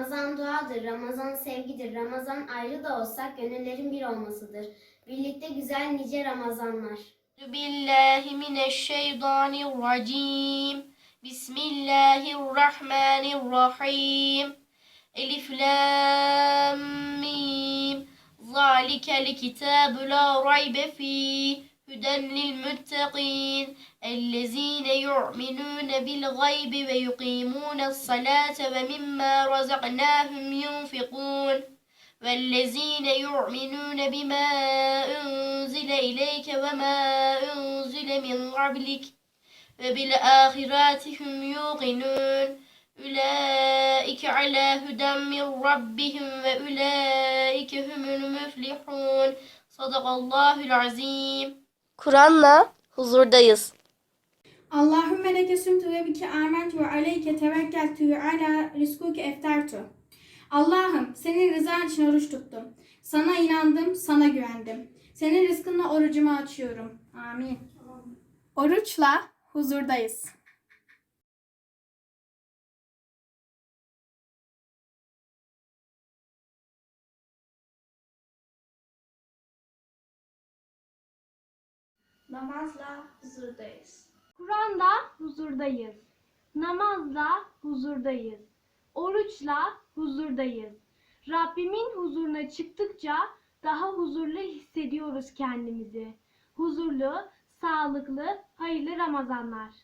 Ramazan duadır, Ramazan sevgidir, Ramazan ayrı da olsak gönüllerin bir olmasıdır. Birlikte güzel nice Ramazanlar. Bismillahirrahmanirrahim. Bismillahirrahmanirrahim. Elif lam mim. Zalikel kitabu la raybe fih. هدى للمتقين الذين يؤمنون بالغيب ويقيمون الصلاة ومما رزقناهم ينفقون والذين يؤمنون بما أنزل إليك وما أنزل من قبلك وبالآخرة هم يوقنون. أولئك على هدى من ربهم وأولئك هم المفلحون. صدق الله العظيم. Kur'an'la huzurdayız. Allahümme leke sümtü ve bike amentu ve aleyke tevekkeltü ve ala rizkuke eftertu. Allah'ım senin rızan için oruç tuttum. Sana inandım, sana güvendim. Senin rızkınla orucumu açıyorum. Amin. Oruçla huzurdayız. Namazla huzurdayız. Kur'an'la huzurdayız. Namazla huzurdayız. Oruçla huzurdayız. Rabbimin huzuruna çıktıkça daha huzurlu hissediyoruz kendimizi. Huzurlu, sağlıklı, hayırlı Ramazanlar.